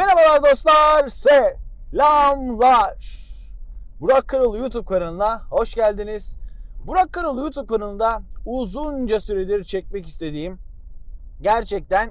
Merhabalar dostlar, selamlar. Burak Karalı YouTube kanalına hoş geldiniz. Burak Karalı YouTube kanalında uzunca süredir çekmek istediğim, gerçekten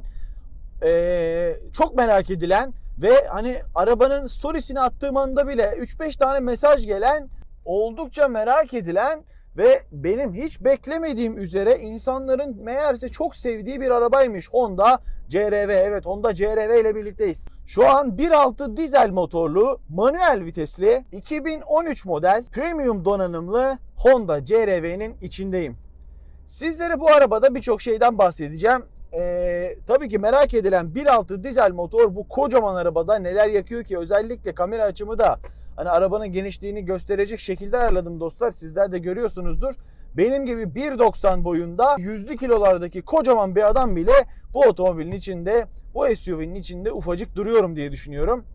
eee, çok merak edilen ve hani arabanın storiesini attığım anda bile 3-5 tane mesaj gelen, oldukça merak edilen ve benim hiç beklemediğim üzere insanların meğerse çok sevdiği bir arabaymış. Honda CRV. Evet Honda CRV ile birlikteyiz. Şu an 1.6 dizel motorlu, manuel vitesli 2013 model premium donanımlı Honda CRV'nin içindeyim. Sizlere bu arabada birçok şeyden bahsedeceğim. Ee, tabii ki merak edilen 1.6 dizel motor bu kocaman arabada neler yakıyor ki özellikle kamera açımı da hani arabanın genişliğini gösterecek şekilde ayarladım dostlar. Sizler de görüyorsunuzdur. Benim gibi 1.90 boyunda yüzlü kilolardaki kocaman bir adam bile bu otomobilin içinde, bu SUV'nin içinde ufacık duruyorum diye düşünüyorum.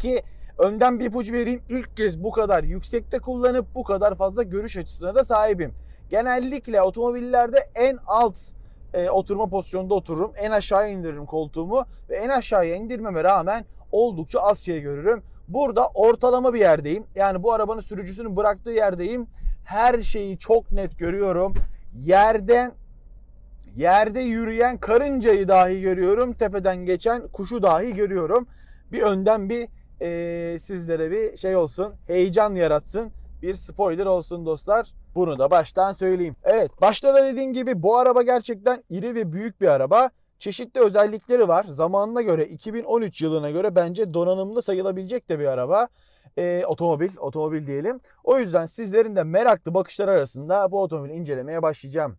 Ki önden bir ipucu vereyim. İlk kez bu kadar yüksekte kullanıp bu kadar fazla görüş açısına da sahibim. Genellikle otomobillerde en alt e, oturma pozisyonunda otururum. En aşağıya indiririm koltuğumu ve en aşağıya indirmeme rağmen oldukça az şey görürüm. Burada ortalama bir yerdeyim. Yani bu arabanın sürücüsünün bıraktığı yerdeyim. Her şeyi çok net görüyorum. Yerden yerde yürüyen karıncayı dahi görüyorum. Tepeden geçen kuşu dahi görüyorum. Bir önden bir e, sizlere bir şey olsun. Heyecan yaratsın. Bir spoiler olsun dostlar. Bunu da baştan söyleyeyim. Evet başta da dediğim gibi bu araba gerçekten iri ve büyük bir araba. Çeşitli özellikleri var. Zamanına göre 2013 yılına göre bence donanımlı sayılabilecek de bir araba. Ee, otomobil, otomobil diyelim. O yüzden sizlerin de meraklı bakışlar arasında bu otomobili incelemeye başlayacağım.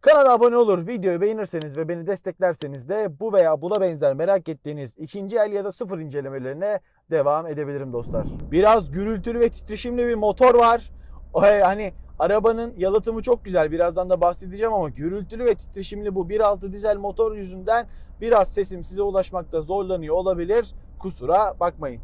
Kanala abone olur, videoyu beğenirseniz ve beni desteklerseniz de bu veya buna benzer merak ettiğiniz ikinci el ya da sıfır incelemelerine devam edebilirim dostlar. Biraz gürültülü ve titreşimli bir motor var. O, Hani arabanın yalıtımı çok güzel. Birazdan da bahsedeceğim ama gürültülü ve titreşimli bu 1.6 dizel motor yüzünden biraz sesim size ulaşmakta zorlanıyor olabilir. Kusura bakmayın.